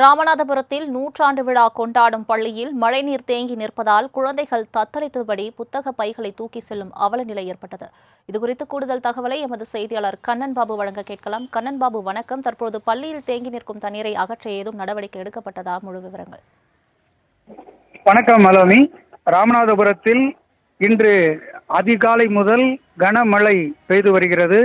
ராமநாதபுரத்தில் நூற்றாண்டு விழா கொண்டாடும் பள்ளியில் மழைநீர் தேங்கி நிற்பதால் குழந்தைகள் தத்தளித்தபடி புத்தக பைகளை தூக்கி செல்லும் அவல நிலை ஏற்பட்டது. இதுகுறித்து கூடுதல் தகவலை எமது செய்தியாளர் கண்ணன் பாபு வழங்க கேட்கலாம். கண்ணன் பாபு வணக்கம். தற்போது பள்ளியில் தேங்கி நிற்கும் தண்ணீரை அகற்ற ஏதும் நடவடிக்கை எடுக்கப்பட்டதா? முழு விவரங்கள். வணக்கம் மலோமி ராமநாதபுரத்தில் இன்று அதிகாலை முதல் கனமழை பெய்து வருகிறது.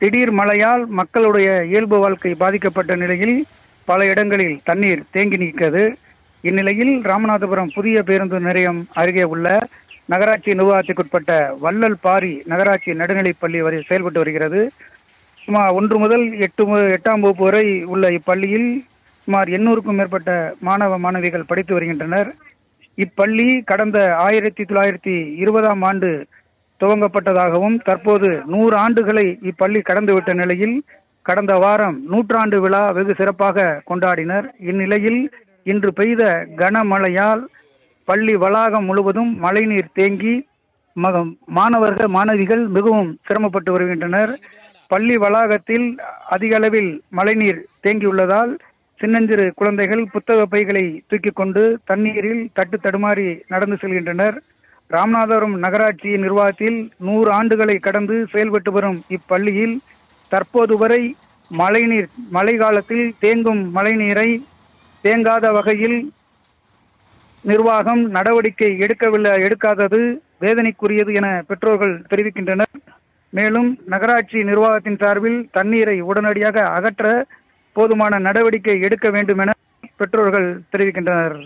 திடீர் மழையால் மக்களுடைய இயல்பு வாழ்க்கை பாதிக்கப்பட்ட நிலையில் பல இடங்களில் தண்ணீர் தேங்கி நிற்கிறது. இந்நிலையில் ராமநாதபுரம் புதிய பேருந்து நிலையம் அருகே உள்ள நகராட்சி நிர்வாகத்துக்குட்பட்ட வள்ளல் பாரி நகராட்சி நடுநிலைப் பள்ளி வரை செயல்பட்டு வருகிறது. சுமார் ஒன்று முதல் எட்டு மு- எட்டாம் வகுப்பு வரை உள்ள இப்பள்ளியில் சுமார் எண்ணூறுக்கும் மேற்பட்ட மாணவ மாணவிகள் படித்து வருகின்றனர். இப்பள்ளி கடந்த ஆயிரத்தி தொள்ளாயிரத்தி இருபதாம் ஆண்டு துவங்கப்பட்டதாகவும் தற்போது நூறு ஆண்டுகளை இப்பள்ளி கடந்துவிட்ட நிலையில் கடந்த வாரம் நூற்றாண்டு விழா வெகு சிறப்பாக கொண்டாடினர். இந்நிலையில் இன்று பெய்த கனமழையால் பள்ளி வளாகம் முழுவதும் மழைநீர் தேங்கி மாணவர்கள் மாணவிகள் மிகவும் சிரமப்பட்டு வருகின்றனர். பள்ளி வளாகத்தில் அதிக அளவில் மழைநீர் தேங்கியுள்ளதால் சின்னஞ்சிறு குழந்தைகள் புத்தக பைகளை தூக்கிக் கொண்டு தண்ணீரில் தட்டு தடுமாறி நடந்து செல்கின்றனர். ராமநாதபுரம் நகராட்சியின் நிர்வாகத்தில் நூறு ஆண்டுகளை கடந்து செயல்பட்டு வரும் இப்பள்ளியில் தற்போது வரை மழைநீர் மழை காலத்தில் தேங்கும் மழைநீரை தேங்காத வகையில் நிர்வாகம் நடவடிக்கை எடுக்கவில்லை எடுக்காதது வேதனைக்குரியது என பெற்றோர்கள் தெரிவிக்கின்றனர். மேலும் நகராட்சி நிர்வாகத்தின் சார்பில் தண்ணீரை உடனடியாக அகற்ற போதுமான நடவடிக்கை எடுக்க வேண்டும் என பெற்றோர்கள் தெரிவிக்கின்றனர்.